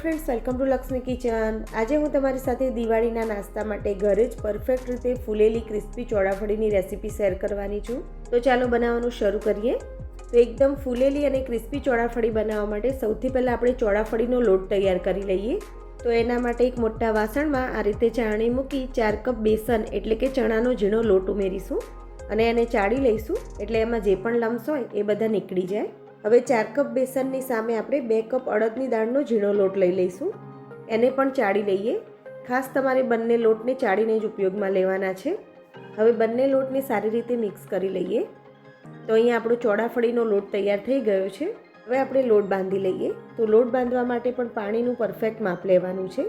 Friends welcome to Lakshmi kitchen આજે હું તમારી સાથે દિવાળીના નાસ્તા માટે ઘરે જ પરફેક્ટ રીતે ફૂલેલી ક્રિસ્પી ચોળાફળીની રેસીપી શેર કરવાની છું. તો ચાલો બનાવવાનું શરૂ કરીએ. તો એકદમ ફૂલેલી અને ક્રિસ્પી ચોળાફળી બનાવવા માટે સૌથી પહેલાં આપણે ચોળાફળીનો લોટ તૈયાર કરી લઈએ. તો એના માટે એક મોટા વાસણમાં આ રીતે ચાણી મૂકી ચાર કપ બેસન એટલે કે ચણાનો ઝીણો લોટ ઉમેરીશું અને એને ચાળી લઈશું. એટલે એમાં જે પણ લમ્સ હોય એ બધા નીકળી જાય. હવે ચાર કપ બેસનની સામે આપણે બે કપ અડદની દાળનો ઝીણો લોટ લઈ લઈશું. એને પણ ચાળી લઈએ. ખાસ તમારે બંને લોટને ચાળીને જ ઉપયોગમાં લેવાના છે. હવે બંને લોટને સારી રીતે મિક્સ કરી લઈએ. તો અહીંયા આપણો ચોળાફળીનો લોટ તૈયાર થઈ ગયો છે. હવે આપણે લોટ બાંધી લઈએ. તો લોટ બાંધવા માટે પણ પાણીનું પરફેક્ટ માપ લેવાનું છે.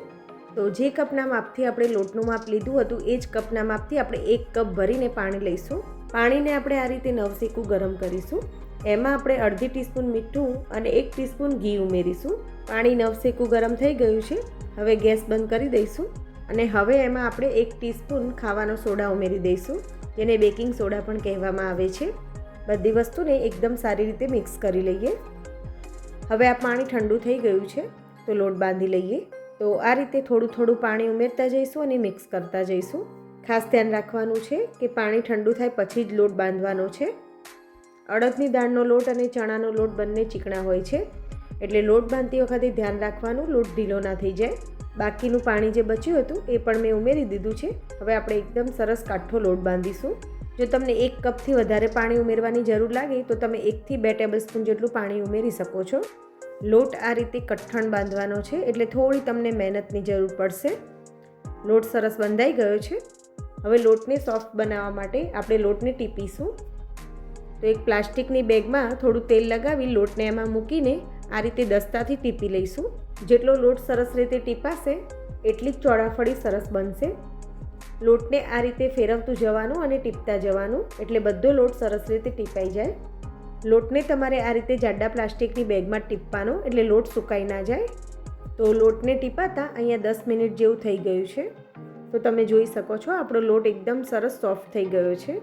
તો જે કપના માપથી આપણે લોટનું માપ લીધું હતું, એ જ કપના માપથી આપણે એક કપ ભરીને પાણી લઈશું. પાણીને આપણે આ રીતે નવસેકું ગરમ કરીશું. એમાં આપણે અડધી ટીસ્પૂન મીઠું અને એક ટીસ્પૂન ઘી ઉમેરીશું. પાણી નવસેકું ગરમ થઈ ગયું છે. હવે ગેસ બંધ કરી દઈશું અને હવે એમાં આપણે એક ટીસ્પૂન ખાવાનો સોડા ઉમેરી દઈશું, જેને બેકિંગ સોડા પણ કહેવામાં આવે છે. બધી વસ્તુને એકદમ સારી રીતે મિક્સ કરી લઈએ. હવે આ પાણી ઠંડુ થઈ ગયું છે, તો લોટ બાંધી લઈએ. તો આ રીતે થોડું થોડું પાણી ઉમેરતા જઈશું અને મિક્સ કરતા જઈશું. ખાસ ધ્યાન રાખવાનું છે કે પાણી ઠંડુ થાય પછી જ લોટ બાંધવાનો છે. અડદની દાળનો લોટ અને ચણાનો લોટ બંને ચીકણા હોય છે. એટલે લોટ બાંધતી વખતે ધ્યાન રાખવાનું લોટ ઢીલો ના થઈ જાય. બાકીનું પાણી જે બચ્યું હતું એ પણ મેં ઉમેરી દીધું છે. હવે આપણે એકદમ સરસ કાઠો લોટ બાંધીશું. જો તમને એક કપથી વધારે પાણી ઉમેરવાની જરૂર લાગે તો તમે એકથી બે ટેબલ સ્પૂન જેટલું પાણી ઉમેરી શકો છો. લોટ આ રીતે કઠણ બાંધવાનો છે એટલે થોડી તમને મહેનતની જરૂર પડશે. લોટ સરસ બંધાઈ ગયો છે. હવે લોટને સોફ્ટ બનાવવા માટે આપણે લોટને ટીપીશું. તો એક પ્લાસ્ટિકની બેગમાં થોડું તેલ લગાવી લોટને એમાં મૂકીને આ રીતે દસ્તાથી ટીપી લઈશું. જેટલો લોટ સરસ રીતે ટીપાશે, એટલી જ ચોળાફળી સરસ બનશે. લોટને આ રીતે ફેરવતું જવાનું અને ટીપતા જવાનું, એટલે બધો લોટ સરસ રીતે ટીપાઈ જાય. લોટને તમારે આ રીતે જાડા પ્લાસ્ટિકની બેગમાં ટીપવાનો, એટલે લોટ સુકાઈ ના જાય. તો લોટને ટીપાતા અહીંયા દસ મિનિટ જેવું થઈ ગયું છે. તો તમે જોઈ શકો છો, આપણો લોટ એકદમ સરસ સોફ્ટ થઈ ગયો છે.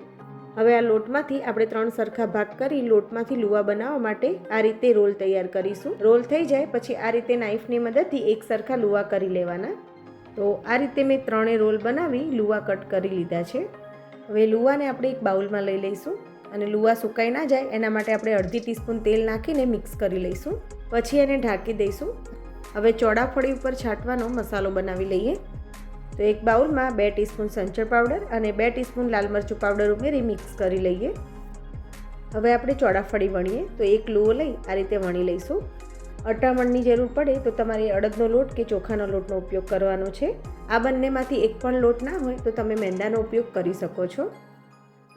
હવે આ લોટમાંથી આપણે ત્રણ સરખા ભાગ કરી લોટમાંથી લુવા બનાવવા માટે આ રીતે રોલ તૈયાર કરીશું. રોલ થઈ જાય પછી આ રીતે નાઈફની મદદથી એક સરખા લુવા કરી લેવાના. તો આ રીતે મેં ત્રણે રોલ બનાવી લુવા કટ કરી લીધા છે. હવે લુવાને આપણે એક બાઉલમાં લઈ લઈશું અને લુવા સુકાઈ ના જાય એના માટે આપણે અડધી ટીસ્પૂન તેલ નાખીને મિક્સ કરી લઈશું. પછી એને ઢાંકી દઈશું. હવે ચોડાફળી ઉપર છાંટવાનો મસાલો બનાવી લઈએ. તો એક બાઉલમાં બે ટીસ્પૂન સંચર પાવડર અને બે ટીસ્પૂન લાલ મરચું પાવડર ઉમેરી મિક્સ કરી લઈએ. હવે આપણે ચોડાફળી વણીએ, તો એક લુઓ લઈ આ રીતે વણી લઈશું. અટામણની જરૂર પડે તો તમારે અડદનો લોટ કે ચોખાનો લોટનો ઉપયોગ કરવાનો છે. આ બંનેમાંથી એક પણ લોટ ના હોય તો તમે મેંદાનો ઉપયોગ કરી શકો છો.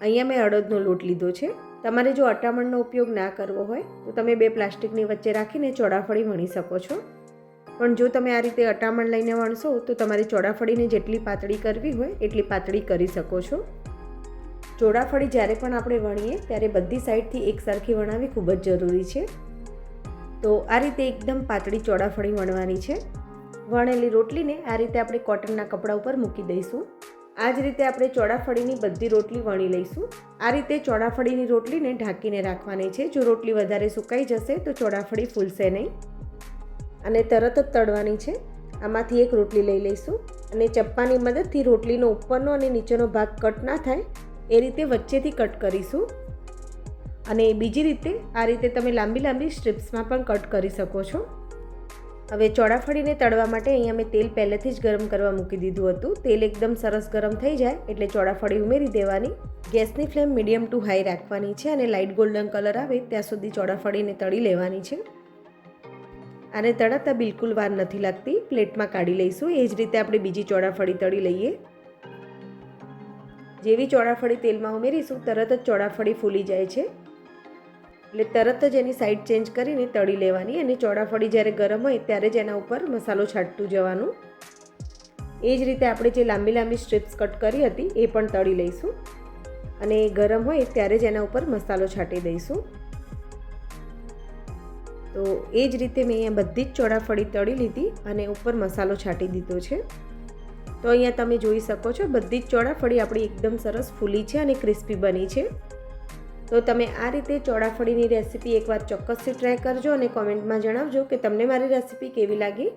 અહીંયા મેં અડદનો લોટ લીધો છે. તમારે જો અટામણનો ઉપયોગ ના કરવો હોય તો તમે બે પ્લાસ્ટિકની વચ્ચે રાખીને ચોડાફળી વણી શકો છો. પણ જો તમે આ રીતે અટામણ લઈને વણશો, તો તમારે ચોડાફળીને જેટલી પાતળી કરવી હોય, એટલી પાતળી કરી શકો છો. ચોડાફળી જ્યારે પણ આપણે વણીએ, ત્યારે બધી સાઈડથી એકસરખી વણાવી ખૂબ જ જરૂરી છે. તો આ રીતે એકદમ પાતળી ચોડાફળી વણવાની છે. વણેલી રોટલીને આ રીતે આપણે કોટનના કપડા ઉપર મૂકી દઈશું. આ જ રીતે આપણે ચોડાફળીની બધી રોટલી વણી લઈશું. આ રીતે ચોડાફળીની રોટલીને ઢાંકીને રાખવાની છે. જો રોટલી વધારે સુકાઈ જશે, તો ચોડાફળી ફૂલશે નહીં. અને તરત જ તળવાની છે. આમાંથી એક રોટલી લઈ લઈશું અને ચપ્પાની મદદથી રોટલીનો ઉપરનો અને નીચેનો ભાગ કટ ના થાય એ રીતે વચ્ચેથી કટ કરીશું. અને બીજી રીતે આ રીતે તમે લાંબી લાંબી સ્ટ્રીપ્સમાં પણ કટ કરી શકો છો. હવે ચોળાફળીને તળવા માટે અહીંયા મેં તેલ પહેલેથી જ ગરમ કરવા મૂકી દીધું હતું. તેલ એકદમ સરસ ગરમ થઈ જાય એટલે ચોળાફળી ઉમેરી દેવાની. ગેસની ફ્લેમ મીડિયમ ટુ હાઈ રાખવાની છે અને લાઇટ ગોલ્ડન કલર આવે ત્યાં સુધી ચોળાફળીને તળી લેવાની છે. આને તળાતા બિલકુલ વાર નથી લાગતી. પ્લેટમાં કાઢી લઈશું. એ જ રીતે આપણે બીજી ચોળાફળી તળી લઈએ. જેવી ચોળાફળી તેલમાં ઉમેરીશું, તરત જ ચોળાફળી ફૂલી જાય છે. એટલે તરત જ એની સાઈડ ચેન્જ કરીને તળી લેવાની. અને ચોળાફળી જ્યારે ગરમ હોય ત્યારે જ એના ઉપર મસાલો છાંટતું જવાનું. એ જ રીતે આપણે જે લાંબી લાંબી સ્ટ્રીપ્સ કટ કરી હતી, એ પણ તળી લઈશું. અને ગરમ હોય ત્યારે જ એના ઉપર મસાલો છાંટી દઈશું. તો એ જ રીતે મેં અહીંયા બધી જ ચોળાફળી તળી લીધી અને ઉપર મસાલો છાંટી દીધો છે. તો અહીંયા તમે જોઈ શકો છો, બધી જ ચોળાફળી આપણી એકદમ સરસ ફૂલી છે અને ક્રિસ્પી બની છે. તો તમે આ રીતે ચોળાફળીની રેસીપી એકવાર ચોક્કસથી ટ્રાય કરજો અને કોમેન્ટમાં જણાવજો કે તમને મારી રેસીપી કેવી લાગી.